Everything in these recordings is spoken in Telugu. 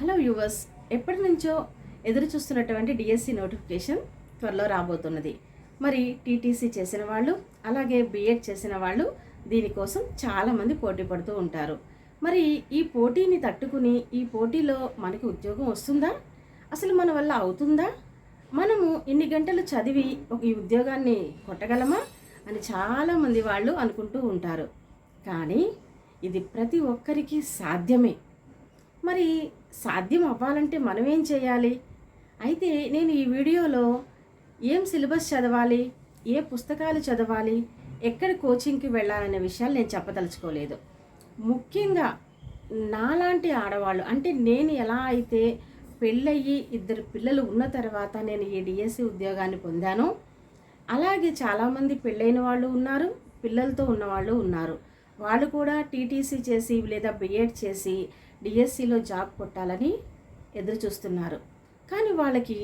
హలో యూవర్స్ ఎప్పటి నుంచో ఎదురు చూస్తున్నటువంటి డిఎస్సి నోటిఫికేషన్ త్వరలో రాబోతున్నది. మరి టీటీసీ చేసిన వాళ్ళు అలాగే బీఎడ్ చేసిన వాళ్ళు దీనికోసం చాలామంది పోటీ పడుతూ ఉంటారు. మరి ఈ పోటీని తట్టుకుని ఈ పోటీలో మనకి ఉద్యోగం వస్తుందా? అసలు మన వల్ల అవుతుందా? మనము ఇన్ని గంటలు చదివి ఒక ఈ ఉద్యోగాన్ని కొట్టగలమా? అని చాలామంది వాళ్ళు అనుకుంటూ ఉంటారు. కానీ ఇది ప్రతి ఒక్కరికి సాధ్యమే. మరి సాధ్యం అవ్వాలంటే మనం ఏం చేయాలి? అయితే నేను ఈ వీడియోలో ఏం సిలబస్ చదవాలి? ఏ పుస్తకాలు చదవాలి? ఎక్కడ కోచింగ్కి వెళ్ళాలనే విషయాలు నేను చెప్పదలుచుకోలేదు. ముఖ్యంగా నాలాంటి ఆడవాళ్ళు అంటే నేను ఎలా అయితే పెళ్ళయ్యి ఇద్దరు పిల్లలు ఉన్న తర్వాత నేను ఈ డిఎస్సి ఉద్యోగాన్ని పొందాను అలాగే చాలామంది పెళ్ళైన వాళ్ళు ఉన్నారు పిల్లలతో ఉన్నవాళ్ళు ఉన్నారు. వాళ్ళు కూడా టీటీసీ చేసి లేదా బిఎడ్ చేసి డిఎస్సిలో జాబ్ కొట్టాలని ఎదురు చూస్తున్నారు కానీ వాళ్ళకి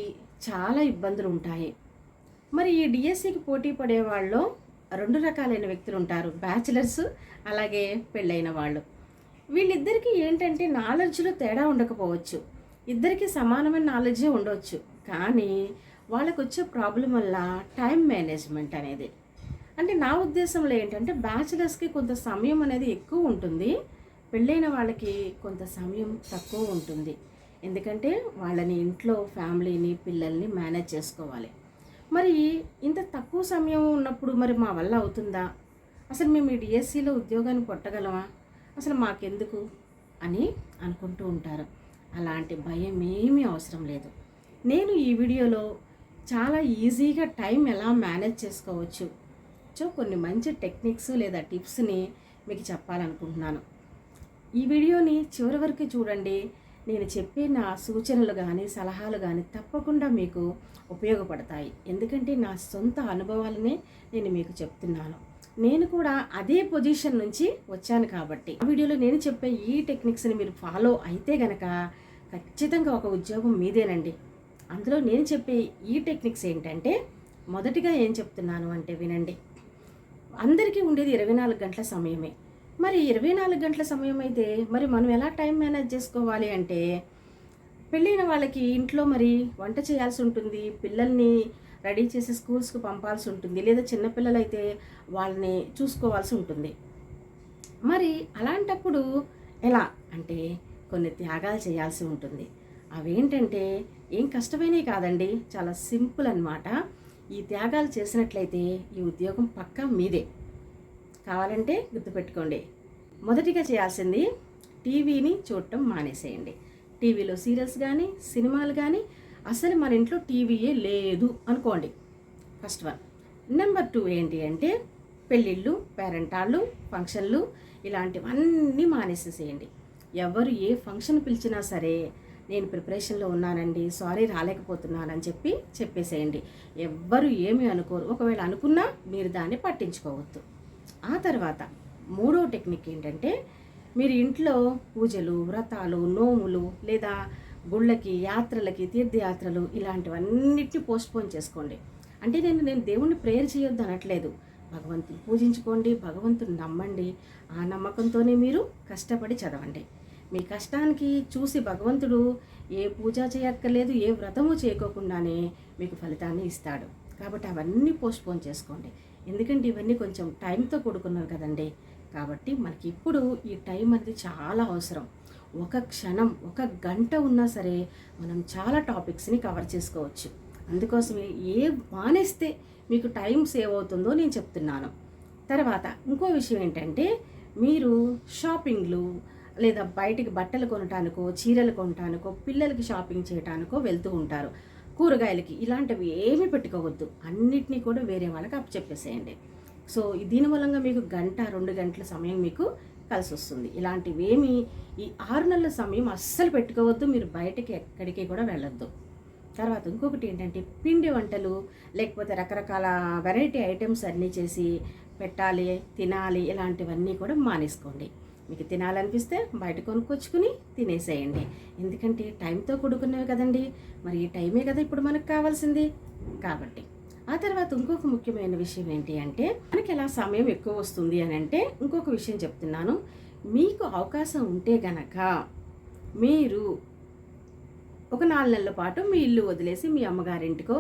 చాలా ఇబ్బందులు ఉంటాయి మరి ఈ డిఎస్సికి పోటీ పడే వాళ్ళు రెండు రకాలైన వ్యక్తులు ఉంటారు బ్యాచిలర్స్ అలాగే పెళ్ళైన వాళ్ళు. వీళ్ళిద్దరికీ ఏంటంటే నాలెడ్జ్లో తేడా ఉండకపోవచ్చు. ఇద్దరికి సమానమైన నాలెడ్జే ఉండవచ్చు కానీ వాళ్ళకు వచ్చే ప్రాబ్లం వల్ల టైం మేనేజ్మెంట్ అనేది. అంటే నా ఉద్దేశంలో ఏంటంటే బ్యాచిలర్స్కి కొంత సమయం అనేది ఎక్కువ ఉంటుంది. పెళ్ళైన వాళ్ళకి కొంత సమయం తక్కువ ఉంటుంది. ఎందుకంటే వాళ్ళని ఇంట్లో ఫ్యామిలీని పిల్లల్ని మేనేజ్ చేసుకోవాలి. మరి ఇంత తక్కువ సమయం ఉన్నప్పుడు మరి మా వల్ల అవుతుందా? అసలు మేము ఈ డిఎస్సిలో ఉద్యోగాన్ని కొట్టగలమా? అసలు మాకెందుకు? అని అనుకుంటూ ఉంటారు. అలాంటి భయం ఏమీ అవసరం లేదు. నేను ఈ వీడియోలో చాలా ఈజీగా టైం ఎలా మేనేజ్ చేసుకోవచ్చు? సో కొన్ని మంచి టెక్నిక్స్ లేదా టిప్స్ని మీకు చెప్పాలనుకుంటున్నాను. ఈ వీడియోని చివరి వరకు చూడండి. నేను చెప్పే నా సూచనలు కానీ సలహాలు కానీ తప్పకుండా మీకు ఉపయోగపడతాయి. ఎందుకంటే నా సొంత అనుభవాలనే నేను మీకు చెప్తున్నాను. నేను కూడా అదే పొజిషన్ నుంచి వచ్చాను కాబట్టి. ఆ వీడియోలో నేను చెప్పే ఈ టెక్నిక్స్ని మీరు ఫాలో అయితే గనక ఖచ్చితంగా ఒక ఉద్యోగం మీదేనండి. అందులో నేను చెప్పే ఈ టెక్నిక్స్ ఏంటంటే మొదటిగా ఏం చెప్తున్నాను అంటే వినండి. అందరికీ ఉండేది ఇరవై నాలుగు గంటల సమయమే. మరి ఇరవై నాలుగు గంటల సమయం అయితే మరి మనం ఎలా టైం మేనేజ్ చేసుకోవాలి అంటే పెళ్ళైన వాళ్ళకి ఇంట్లో మరి వంట చేయాల్సి ఉంటుంది పిల్లల్ని రెడీ చేసి స్కూల్స్కి పంపాల్సి ఉంటుంది లేదా చిన్నపిల్లలైతే వాళ్ళని చూసుకోవాల్సి ఉంటుంది. మరి అలాంటప్పుడు ఎలా? అంటే కొన్ని త్యాగాలు చేయాల్సి ఉంటుంది. అవేంటంటే ఏం కష్టమైనవి కాదండి చాలా సింపుల్ అన్నమాట. ఈ త్యాగాలు చేసినట్లయితే ఈ ఉద్యోగం పక్కా మీదే. కావాలంటే గుర్తుపెట్టుకోండి. మొదటిగా చేయాల్సింది టీవీని చూడటం మానేసేయండి. టీవీలో సీరియల్స్ కానీ సినిమాలు కానీ అసలు మన ఇంట్లో టీవీయే లేదు అనుకోండి. First one. నెంబర్ టూ ఏంటి అంటే పెళ్ళిళ్ళు పేరెంటాళ్ళు ఫంక్షన్లు ఇలాంటివన్నీ మానేసేసేయండి. ఎవరు ఏ ఫంక్షన్ పిలిచినా సరే నేను ప్రిపరేషన్లో ఉన్నానండి సారీ రాలేకపోతున్నానని చెప్పి చెప్పేసేయండి. ఎవ్వరు ఏమీ అనుకోరు. ఒకవేళ అనుకున్నా మీరు దాన్ని పట్టించుకోవద్దు. ఆ తర్వాత మూడో టెక్నిక్ ఏంటంటే మీరు ఇంట్లో పూజలు వ్రతాలు నోములు లేదా గుళ్ళకి యాత్రలకి తీర్థయాత్రలు ఇలాంటివన్నిటిని పోస్ట్పోన్ చేసుకోండి. అంటే నేను నేను దేవుణ్ణి ప్రేయర్ చేయొద్దు అనట్లేదు. భగవంతుని పూజించుకోండి భగవంతుని నమ్మండి. ఆ నమ్మకంతోనే మీరు కష్టపడి చదవండి. మీ కష్టానికి చూసి భగవంతుడు ఏ పూజ చేయక్కర్లేదు ఏ వ్రతము చేయకోకుండానే మీకు ఫలితాన్ని ఇస్తాడు. కాబట్టి అవన్నీ పోస్ట్పోన్ చేసుకోండి. ఎందుకంటే ఇవన్నీ కొంచెం టైంతో కూడుకున్నవి కదండి. కాబట్టి మనకి ఇప్పుడు ఈ టైం అనేది చాలా అవసరం. ఒక క్షణం ఒక గంట ఉన్నా సరే మనం చాలా టాపిక్స్ని కవర్ చేసుకోవచ్చు. అందుకోసమే ఏ మానేస్తే మీకు టైం సేవ్ అవుతుందో నేను చెప్తున్నాను. తర్వాత ఇంకో విషయం ఏంటంటే మీరు షాపింగ్లు లేదా బయటికి బట్టలు కొనటానికో చీరలు కొనటానికో పిల్లలకి షాపింగ్ చేయటానికో వెళ్తూ ఉంటారు. కూరగాయలకి ఇలాంటివి ఏమీ పెట్టుకోవద్దు. అన్నిటినీ కూడా వేరే వాళ్ళకి అప్పచెప్పేసేయండి. సో దీని మూలంగా మీకు గంట రెండు గంటల సమయం మీకు కలిసి వస్తుంది ఇలాంటివేమి ఈ ఆరు నెలల సమయం అస్సలు పెట్టుకోవద్దు. మీరు బయటకి ఎక్కడికి కూడా వెళ్ళొద్దు. తర్వాత ఇంకొకటి ఏంటంటే పిండి వంటలు లేకపోతే రకరకాల వెరైటీ ఐటమ్స్ అన్నీ చేసి పెట్టాలి తినాలి ఇలాంటివన్నీ కూడా మానేసుకోండి. మీకు తినాలనిపిస్తే బయట కొనుక్కొచ్చుకుని తినేసేయండి. ఎందుకంటే టైంతో కూడుకున్నవి కదండి. మరి ఈ టైమే కదా ఇప్పుడు మనకు కావాల్సింది. కాబట్టి ఆ తర్వాత ఇంకొక ముఖ్యమైన విషయం ఏంటి అంటే మనకి ఎలా సమయం ఎక్కువ వస్తుంది అని అంటే ఇంకొక విషయం చెప్తున్నాను. మీకు అవకాశం ఉంటే గనక మీరు ఒక నాలుగు నెలల పాటు మీ ఇల్లు వదిలేసి మీ అమ్మగారింటికో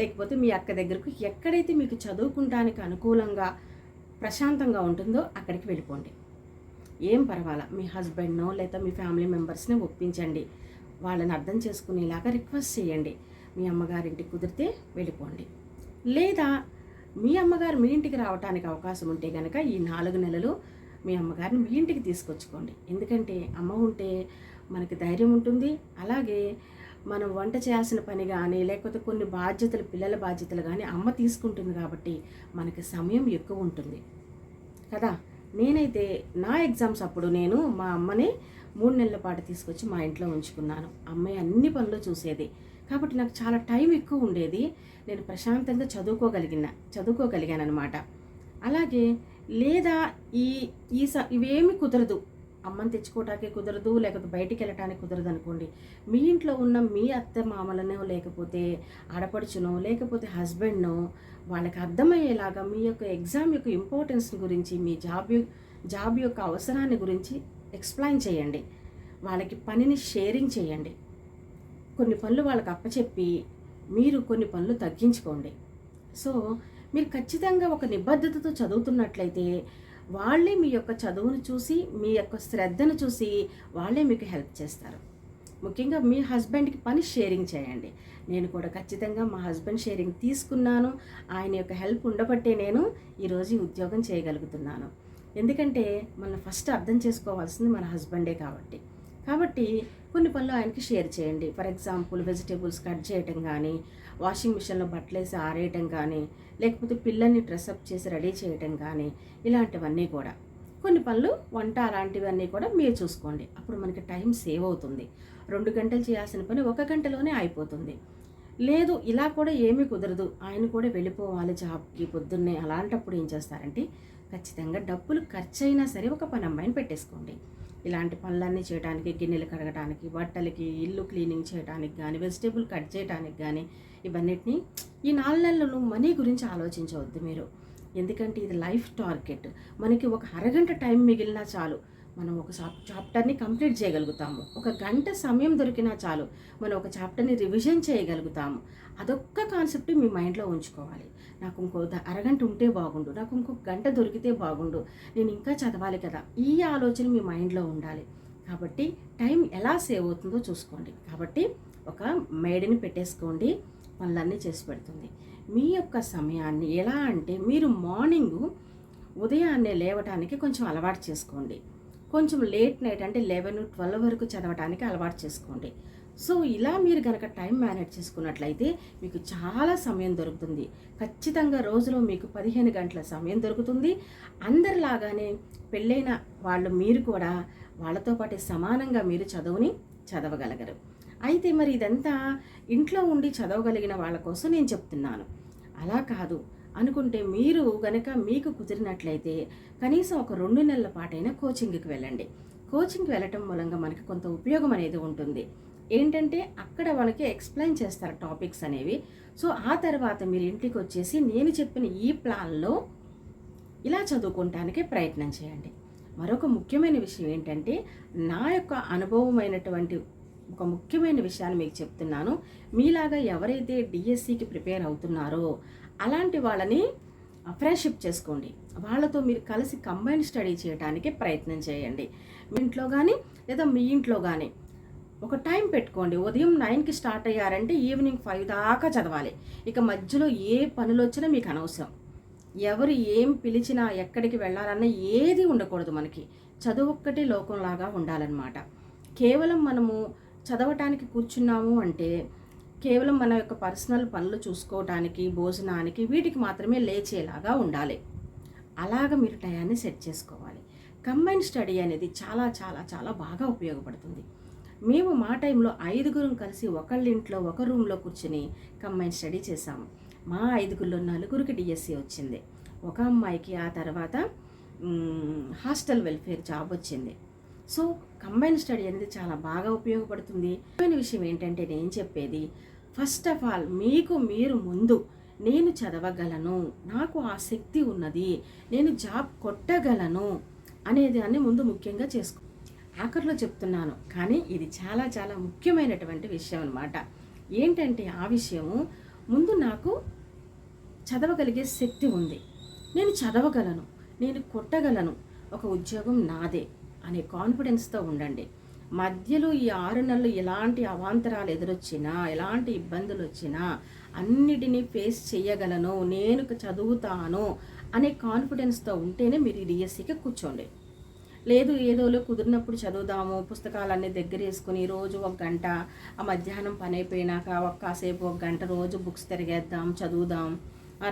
లేకపోతే మీ అక్క దగ్గరకు ఎక్కడైతే మీకు చదువుకుంటానికి అనుకూలంగా ప్రశాంతంగా ఉంటుందో అక్కడికి వెళ్ళిపోండి. ఏం పర్వాలా? మీ హస్బెండ్నో లేదా మీ ఫ్యామిలీ మెంబర్స్ని ఒప్పించండి. వాళ్ళని అర్థం చేసుకునేలాగా రిక్వెస్ట్ చేయండి. మీ అమ్మగారింటికి కుదిరితే వెళ్ళిపోండి. లేదా మీ అమ్మగారు మీ ఇంటికి రావడానికి అవకాశం ఉంటే కనుక ఈ నాలుగు నెలలు మీ అమ్మగారిని మీ ఇంటికి తీసుకొచ్చుకోండి. ఎందుకంటే అమ్మ ఉంటే మనకి ధైర్యం ఉంటుంది. అలాగే మనం వంట చేయాల్సిన పని కానీ లేకపోతే కొన్ని బాధ్యతలు పిల్లల బాధ్యతలు కానీ అమ్మ తీసుకుంటుంది కాబట్టి మనకి సమయం ఎక్కువ ఉంటుంది. కదా? నేనైతే నా ఎగ్జామ్స్ అప్పుడు నేను మా అమ్మని మూడు నెలల పాటు తీసుకొచ్చి మా ఇంట్లో ఉంచుకున్నాను. అమ్మాయి అన్ని పనులు చూసేది. కాబట్టి నాకు చాలా టైం ఎక్కువ ఉండేది. నేను ప్రశాంతంగా చదువుకోగలిగిన చదువుకోగలిగాను అనమాట అలాగే లేదా ఈ ఈ స ఇవేమి కుదరదు. అమ్మని తెచ్చుకోవటానికి కుదరదు లేకపోతే బయటికి వెళ్ళటానికి కుదరదు అనుకోండి. మీ ఇంట్లో ఉన్న మీ అత్త మామలనో లేకపోతే ఆడపడుచునో లేకపోతే హస్బెండ్నో వాళ్ళకి అర్థమయ్యేలాగా మీ యొక్క ఎగ్జామ్ యొక్క ఇంపార్టెన్స్ గురించి మీ జాబ్ జాబ్ యొక్క అవసరాన్ని గురించి ఎక్స్ప్లెయిన్ చేయండి. వాళ్ళకి పనిని షేరింగ్ చేయండి. కొన్ని పనులు వాళ్ళకి అప్పచెప్పి మీరు కొన్ని పనులు తగ్గించుకోండి. సో మీరు ఖచ్చితంగా ఒక నిబద్ధతతో చదువుతున్నట్లయితే వాళ్ళే మీ యొక్క చదువును చూసి మీ యొక్క శ్రద్ధను చూసి వాళ్ళే మీకు హెల్ప్ చేస్తారు. ముఖ్యంగా మీ హస్బెండ్కి పని షేరింగ్ చేయండి. నేను కూడా ఖచ్చితంగా మా హస్బెండ్ షేరింగ్ తీసుకున్నాను. ఆయన యొక్క హెల్ప్ ఉండబట్టే నేను ఈరోజు ఈ ఉద్యోగం చేయగలుగుతున్నాను. ఎందుకంటే మనం ఫస్ట్ అర్థం చేసుకోవాల్సింది మన హస్బెండే కాబట్టి. కాబట్టి కొన్ని పనులు ఆయనకి షేర్ చేయండి. ఫర్ ఎగ్జాంపుల్ వెజిటేబుల్స్ కట్ చేయటం కానీ వాషింగ్ మిషన్లో బట్టలేసి ఆరేయటం కానీ లేకపోతే పిల్లల్ని డ్రెస్అప్ చేసి రెడీ చేయటం కానీ ఇలాంటివన్నీ కూడా. కొన్ని పనులు వంట అలాంటివన్నీ కూడా మీరు చూసుకోండి. అప్పుడు మనకి టైం సేవ్ అవుతుంది. రెండు గంటలు చేయాల్సిన పని ఒక గంటలోనే అయిపోతుంది. లేదు ఇలా కూడా ఏమీ కుదరదు. ఆయన కూడా వెళ్ళిపోవాలి జాబ్కి పొద్దున్నే. అలాంటప్పుడు ఏం చేస్తారంటే ఖచ్చితంగా డబ్బులు ఖర్చు అయినా సరే ఒక పని అమ్మాయిని పెట్టేసుకోండి. ఇలాంటి పనులన్నీ చేయడానికి గిన్నెలు కడగడానికి బట్టలకి ఇల్లు క్లీనింగ్ చేయడానికి కానీ వెజిటేబుల్ కట్ చేయడానికి కానీ ఇవన్నిటిని ఈ నాలుగు నెలలు మనీ గురించి ఆలోచించవద్దు మీరు. ఎందుకంటే ఇది లైఫ్ టార్గెట్. మనకి ఒక అరగంట టైం మిగిలినా చాలు. మనం ఒక చాప్ చాప్టర్ని కంప్లీట్ చేయగలుగుతాము. ఒక గంట సమయం దొరికినా చాలు మనం ఒక చాప్టర్ని రివిజన్ చేయగలుగుతాము. అదొక్క కాన్సెప్ట్ మీ మైండ్లో ఉంచుకోవాలి. నాకు ఇంకో ద- అరగంట ఉంటే బాగుండు నాకు ఇంకొక గంట దొరికితే బాగుండు నేను ఇంకా చదవాలి కదా ఈ ఆలోచన మీ మైండ్లో ఉండాలి. కాబట్టి టైం ఎలా సేవ్ అవుతుందో చూసుకోండి. కాబట్టి ఒక మేడిని పెట్టేసుకోండి పనులన్నీ చేసి పెడుతుంది. మీ యొక్క సమయాన్ని ఎలా అంటే మీరు మార్నింగ్ ఉదయాన్నే లేవటానికి కొంచెం అలవాటు చేసుకోండి. కొంచెం లేట్ నైట్ అంటే లెవెన్ ట్వెల్వ్ వరకు చదవడానికి అలవాటు చేసుకోండి. సో ఇలా మీరు కనుక టైం మేనేజ్ చేసుకున్నట్లయితే మీకు చాలా సమయం దొరుకుతుంది. ఖచ్చితంగా రోజులో మీకు పదిహేను గంటల సమయం దొరుకుతుంది. అందరిలాగానే పెళ్ళైన వాళ్ళు మీరు కూడా వాళ్ళతో పాటు సమానంగా మీరు చదువుని చదవగలగరు. అయితే మరి ఇదంతా ఇంట్లో ఉండి చదవగలిగిన వాళ్ళ కోసం నేను చెప్తున్నాను. అలా కాదు. అనుకుంటే మీరు గనక మీకు కుదిరినట్లయితే కనీసం ఒక రెండు నెలల పాటైనా కోచింగ్కి వెళ్ళండి. కోచింగ్కి వెళ్ళటం మూలంగా మనకి కొంత ఉపయోగం అనేది ఉంటుంది. ఏంటంటే అక్కడ వాళ్ళకి ఎక్స్ప్లెయిన్ చేస్తారు టాపిక్స్ అనేవి. సో ఆ తర్వాత మీరు ఇంటికి వచ్చేసి నేను చెప్పిన ఈ ప్లాన్లో ఇలా చదువుకోవటానికి ప్రయత్నం చేయండి. మరొక ముఖ్యమైన విషయం ఏంటంటే నా యొక్క అనుభవమైనటువంటి ఒక ముఖ్యమైన విషయాన్ని మీకు చెప్తున్నాను. మీలాగా ఎవరైతే డిఎస్సికి ప్రిపేర్ అవుతున్నారో అలాంటి వాళ్ళని ఫ్రెండ్షిప్ చేసుకోండి. వాళ్ళతో మీరు కలిసి కంబైన్ స్టడీ చేయడానికి ప్రయత్నం చేయండి. మీ ఇంట్లో కానీ లేదా మీ ఇంట్లో కానీ ఒక టైం పెట్టుకోండి. ఉదయం నైన్కి స్టార్ట్ అయ్యారంటే ఈవినింగ్ ఫైవ్ దాకా చదవాలి. ఇక మధ్యలో ఏ పనులు వచ్చినా మీకు అనవసరం. ఎవరు ఏం పిలిచినా ఎక్కడికి వెళ్ళాలన్నా ఏది ఉండకూడదు మనకి. చదువు ఒక్కటే లోకంలాగా ఉండాలన్నమాట. కేవలం మనము చదవటానికి కూర్చున్నాము అంటే కేవలం మన యొక్క పర్సనల్ పనులు చూసుకోవటానికి భోజనానికి వీటికి మాత్రమే లేచేలాగా ఉండాలి. అలాగ మీరు టయాన్ని సెట్ చేసుకోవాలి. కంబైన్ స్టడీ అనేది చాలా చాలా చాలా బాగా ఉపయోగపడుతుంది. మేము మా టైంలో ఐదుగురం కలిసి ఒకళ్ళింట్లో ఒక రూమ్లో కూర్చుని కంబైన్ స్టడీ చేశాము. మా ఐదుగురిలో నలుగురికి డిఎస్సి వచ్చింది. ఒక అమ్మాయికి ఆ తర్వాత హాస్టల్ వెల్ఫేర్ జాబ్ వచ్చింది. సో కంబైన్ స్టడీ అనేది చాలా బాగా ఉపయోగపడుతుంది. ముఖ్యమైన విషయం ఏంటంటే నేను చెప్పేది ఫస్ట్ ఆఫ్ ఆల్ మీకు మీరు ముందు నేను చదవగలను నాకు ఆ శక్తి ఉన్నది నేను జాబ్ కొట్టగలను అనేది అని ముందు ముఖ్యంగా చేసుకో ఆఖరిలో చెప్తున్నాను. కానీ ఇది చాలా చాలా ముఖ్యమైనటువంటి విషయం అనమాట ఏంటంటే ఆ విషయము ముందు నాకు చదవగలిగే శక్తి ఉంది. నేను చదవగలను నేను కొట్టగలను ఒక ఉద్యోగం నాదే. అనే కాన్ఫిడెన్స్తో ఉండండి. మధ్యలో ఈ ఆరు నెలలు ఎలాంటి అవాంతరాలు ఎదురొచ్చినా ఎలాంటి ఇబ్బందులు వచ్చినా అన్నిటినీ ఫేస్ చేయగలను నేను చదువుతాను అనే కాన్ఫిడెన్స్తో ఉంటేనే మీరు డిఎస్సికి కూర్చోండి. లేదు ఏదోలో కుదిరినప్పుడు చదువుదాము పుస్తకాలన్నీ దగ్గర వేసుకుని రోజు ఒక గంట ఆ మధ్యాహ్నం పని అయిపోయినాక ఒక కాసేపు ఒక గంట రోజు బుక్స్ తిరిగేద్దాం చదువుదాం.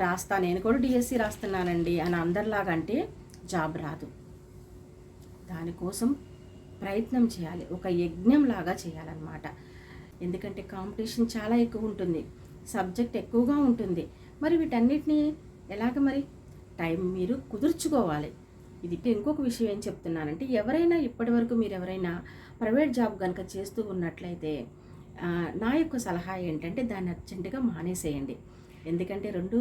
రాస్తా నేను కూడా డిఎస్సి రాస్తున్నానండి అని అందరిలాగంటే జాబ్ రాదు. దానికోసం ప్రయత్నం చేయాలి. ఒక యజ్ఞంలాగా చేయాలన్నమాట. ఎందుకంటే కాంపిటీషన్ చాలా ఎక్కువ ఉంటుంది. సబ్జెక్ట్ ఎక్కువగా ఉంటుంది. మరి వీటన్నిటిని ఎలాగ మరి? టైం మీరు కుదుర్చుకోవాలి. ఇది ఇంకొక విషయం ఏం చెప్తున్నానంటే ఎవరైనా ఇప్పటివరకు మీరు ఎవరైనా ప్రైవేట్ జాబ్ కనుక చేస్తూ ఉన్నట్లయితే నా యొక్క సలహా ఏంటంటే దాన్ని అర్జెంటుగా మానేసేయండి. ఎందుకంటే రెండు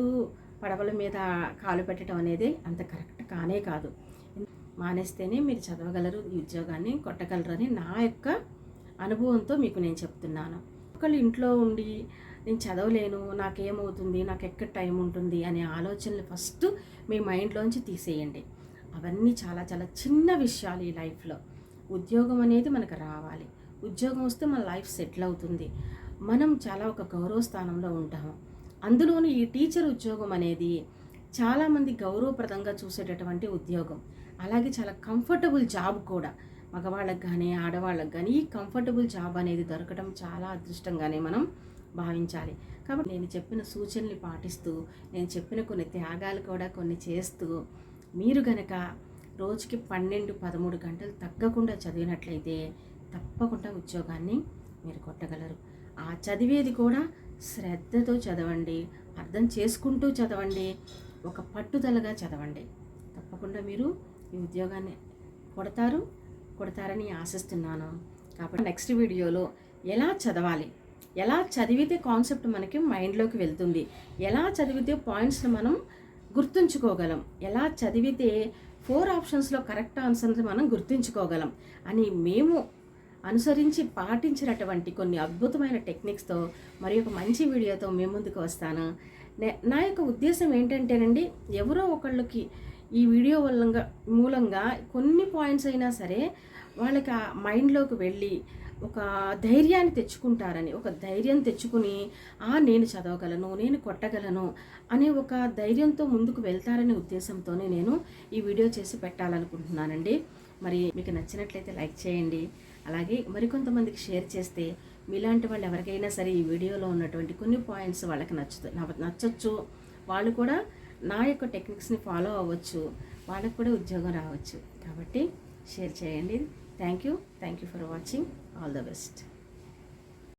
పడవల మీద కాలు పెట్టడం అనేది అంత కరెక్ట్ కానే కాదు. మానేస్తేనే మీరు చదవగలరు ఈ ఉద్యోగాన్ని కొట్టగలరని నా యొక్క అనుభవంతో మీకు నేను చెప్తున్నాను. ఒకళ్ళు ఇంట్లో ఉండి నేను చదవలేను నాకేమవుతుంది నాకు ఎక్కడ టైం ఉంటుంది? అనే ఆలోచనలు ఫస్ట్ మీ మైండ్లోంచి తీసేయండి. అవన్నీ చాలా చాలా చిన్న విషయాలు ఈ లైఫ్లో. ఉద్యోగం అనేది మనకు రావాలి. ఉద్యోగం వస్తే మన లైఫ్ సెటిల్ అవుతుంది. మనం చాలా ఒక గౌరవ స్థానంలో ఉంటాము. అందులోని ఈ టీచర్ ఉద్యోగం అనేది చాలామంది గౌరవప్రదంగా చూసేటటువంటి ఉద్యోగం. అలాగే చాలా కంఫర్టబుల్ జాబ్ కూడా. మగవాళ్ళకి కానీ ఆడవాళ్ళకి కానీ ఈ కంఫర్టబుల్ జాబ్ అనేది దొరకడం చాలా అదృష్టంగానే మనం భావించాలి. కాబట్టి నేను చెప్పిన సూచనలు పాటిస్తూ నేను చెప్పిన కొన్ని త్యాగాలు కూడా కొన్ని చేస్తూ మీరు గనక రోజుకి పన్నెండు పదమూడు గంటలు తగ్గకుండా చదివినట్లయితే తప్పకుండా ఉద్యోగాన్ని మీరు కొట్టగలరు. ఆ చదివేది కూడా శ్రద్ధతో చదవండి అర్థం చేసుకుంటూ చదవండి ఒక పట్టుదలగా చదవండి. తప్పకుండా మీరు ఈ ఉద్యోగాన్ని కొడతారు కొడతారని ఆశిస్తున్నాను. కాబట్టి నెక్స్ట్ వీడియోలో ఎలా చదవాలి? ఎలా చదివితే కాన్సెప్ట్ మనకి మైండ్లోకి వెళ్తుంది? ఎలా చదివితే పాయింట్స్ని మనం గుర్తుంచుకోగలం? ఎలా చదివితే ఫోర్ ఆప్షన్స్లో కరెక్ట్ ఆన్సర్స్ మనం గుర్తుంచుకోగలం? అని మేము అనుసరించి పాటించినటువంటి కొన్ని అద్భుతమైన టెక్నిక్స్తో మరి ఒక మంచి వీడియోతో మేము ముందుకు వస్తాను. నే- నా యొక్క ఉద్దేశం ఏంటంటేనండి ఎవరో ఒకళ్ళకి ఈ వీడియో వల్ల మూలంగా కొన్ని పాయింట్స్ అయినా సరే వాళ్ళకి ఆ మైండ్లోకి వెళ్ళి ఒక ధైర్యాన్ని తెచ్చుకుంటారని ఒక ధైర్యం తెచ్చుకుని ఆ నేను చదవగలను నేను కొట్టగలను అనే ఒక ధైర్యంతో ముందుకు వెళ్తారనే ఉద్దేశంతోనే నేను ఈ వీడియో చేసి పెట్టాలనుకుంటున్నానండి. మరి మీకు నచ్చినట్లయితే లైక్ చేయండి. అలాగే మరికొంతమందికి షేర్ చేస్తే మీలాంటి వాళ్ళు ఎవరికైనా సరే ఈ వీడియోలో ఉన్నటువంటి కొన్ని పాయింట్స్ వాళ్ళకి నచ్చుతు నచ్చచ్చు. వాళ్ళు కూడా నా యొక్క టెక్నిక్స్ని ఫాలో అవ్వచ్చు వాళ్ళకు కూడా ఉద్యోగం రావచ్చు. కాబట్టి షేర్ చేయండి. Thank you thank you for watching. All the best.